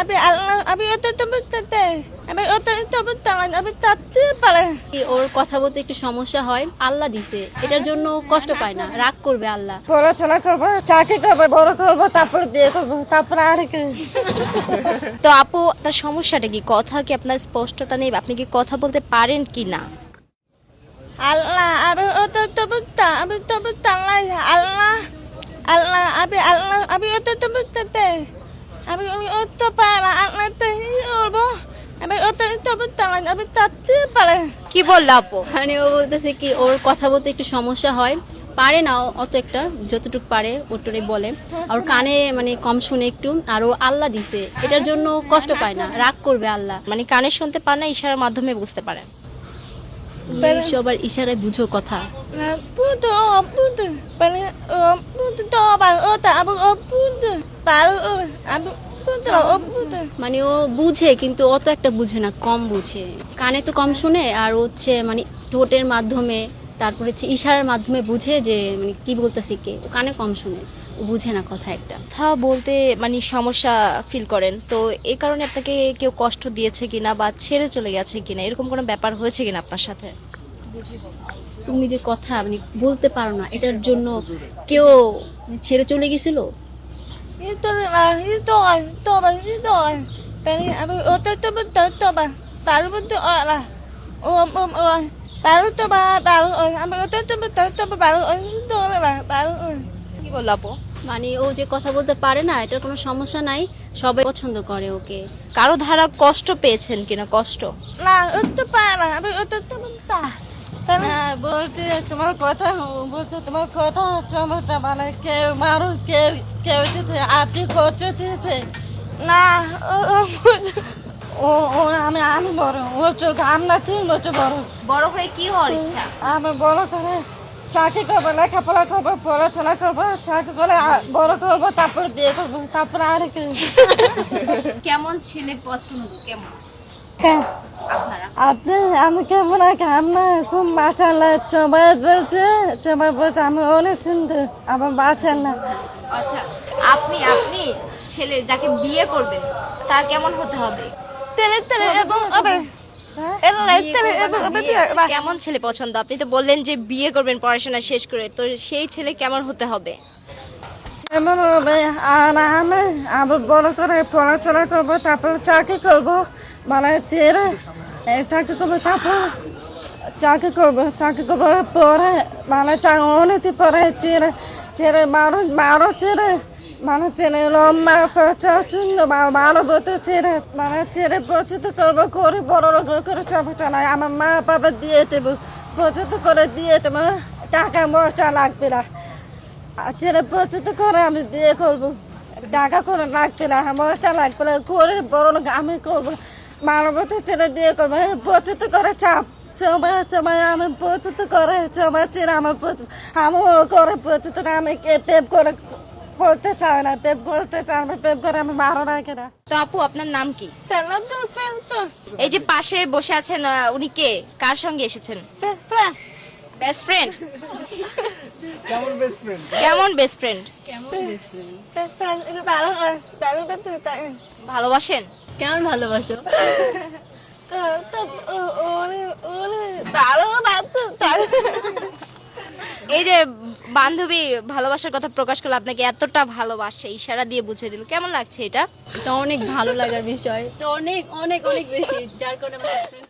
আমি আল্লাহ আমি অত তো বুঝতে আমি অত তো বুঝতে আমি চাচ্ছে পারে ওর কথা বলতে একটু সমস্যা হয়। আল্লাহ দিছে। এটার জন্য কষ্ট পায় না। রাগ করবে আল্লাহ। পড়াশোনা করব চাকরি করব বড় করব তারপর বিয়ে করব তারপর আর কি। তো আপু তার সমস্যাটা কি? কথা কি আপনার স্পষ্টতা নেই? আপনি কি কথা বলতে পারেন কি না? আল্লাহ আমি অত তো বুঝতে আমি তো বুঝতে আল্লাহ আল্লাহ আমি আল্লাহ আমি অত তো বুঝতে আমি আমি অত পারা আল্লাহ বলব। আমি অত তো বুঝতে আমি চাচ্ছে পারে। কি বলল আপু? মানে ও বলতেছে কি ওর কথা বলতে একটু সমস্যা হয়। পারে না ও অত একটা যতটুকু পারে ওটরে বলে। আর কানে মানে কম শুনে একটু আর ও আল্লাহ দিছে। এটার জন্য কষ্ট পায় না রাগ করবে আল্লাহ। মানে কানে শুনতে পারে না ইশারার মাধ্যমে বুঝতে পারে সবার ইশারায় বুঝো কথা। puto puto bale puto to o puto মানে ও বুঝে কিন্তু অত একটা বুঝে না কম বুঝে। কানে তো কম শুনে আর হচ্ছে মানে ঠোঁটের মাধ্যমে তারপরে হচ্ছে ইশারার মাধ্যমে বুঝে যে মানে কি বলতেছে কে। ও কানে কম শুনে ও বুঝে না কথা একটা। কথা বলতে মানে সমস্যা ফিল করেন। তো এই কারণে আপনাকে কেউ কষ্ট দিয়েছে কিনা বা ছেড়ে চলে গেছে কিনা এরকম কোনো ব্যাপার হয়েছে কিনা আপনার সাথে? তুমি যে কথা মানে বলতে পারো না এটার জন্য কেউ ছেড়ে চলে গেছিল? Ito la ito ay to ba ito ay bale abu o to to puto to ba paru puto o la o o o paru to ba paru o abu o to to puto to ba paru o to la paru o কি বলল আপু মানে ও যে কথা বলতে পারে না এটার কোনো সমস্যা নাই সবাই পছন্দ করে ওকে কারও ধারা কষ্ট পেয়েছেন কিনা কষ্ট না ও তো পারা আবু ও তো তো হ্যাঁ বলছে তোমার কথা বলছে তোমার কথা চমৎকার মানে কেউ মারো কেউ কেউ দিতে আপনি করছে দিয়েছে। না ও ও আমি আমি বড় ওর চোখ আমরা তিন বছর বড়। বড় হয়ে কি হওয়ার ইচ্ছা? আমি বড় করে চাকরি করব লেখাপড়া করব পড়াশোনা করব চাকরি করে বড় করব তারপর বিয়ে করব তারপর আর কি। কেমন ছেলে পছন্দ কেমন? আপনারা আপনি আমি কেমন আগে? আপনার খুব বাঁচালে সবাই বলছে সবাই বলছে আমি অনেক চিন্তা আমার বাঁচালে আচ্ছা আপনি আপনি ছেলে যাকে বিয়ে করবেন তার কেমন হতে হবে? তেলে তেলে এবং তেলে এবং আবে বা কেমন ছেলে পছন্দ? আপনি তো বললেন যে বিয়ে করবেন পড়াশোনা শেষ করে তো সেই ছেলে কেমন হতে হবে? এমন হবে? আর আমি আবার বড় করে পড়াশোনা করব তারপর চাকরি করব মানে চেরে এই চাকরি করব তারপর চাকরি করব চাকরি করবার পরে মানে চা- অনেক পরে চেরে চেরে বারো বারো চেরে মানে চেরে লম্বা চুন্দ বারো বছর চেরে মানে চেরে প্রচুত করব করে বড় লোক করে চাপা চালাই আমার মা বাবা দিয়ে দেবো প্রচুত করে দিয়ে দেবো টাকা মরচা লাগবে না ছেলে প্রস্তুত করে আমি বিয়ে করব টাকা করে লাগবে না আমার চা লাগবে না করে বড় লোক আমি করব মানবত ছেলে বিয়ে করব। প্রস্তুত করে চাপ। সময় সময় আমি প্রস্তুত করে সময় ছেলে আমার প্রস্তুত আমিও করে না আমি পেপ করে পড়তে চাই না পেপ করতে চাই না পেপ করে আমি মারো না তো আপু আপনার নাম কি? এই যে পাশে বসে আছেন উনি কে? কার সঙ্গে এসেছেন? ফেস ফ্রেন্ড বেস্ট ফ্রেন্ড কেমন বেস্ট ফ্রেন্ড কেমন বেস্ট ফ্রেন্ড ভালোবাসেন? কেমন ভালোবাসো? এই যে বান্ধবী ভালোবাসার কথা প্রকাশ করল আপনাকে এতটা ভালোবাসে ইশারা দিয়ে বুঝিয়ে দিল। কেমন লাগছে এটা? এটা অনেক ভালো লাগার বিষয়। তো অনেক অনেক অনেক বেশি যার কারণে আমার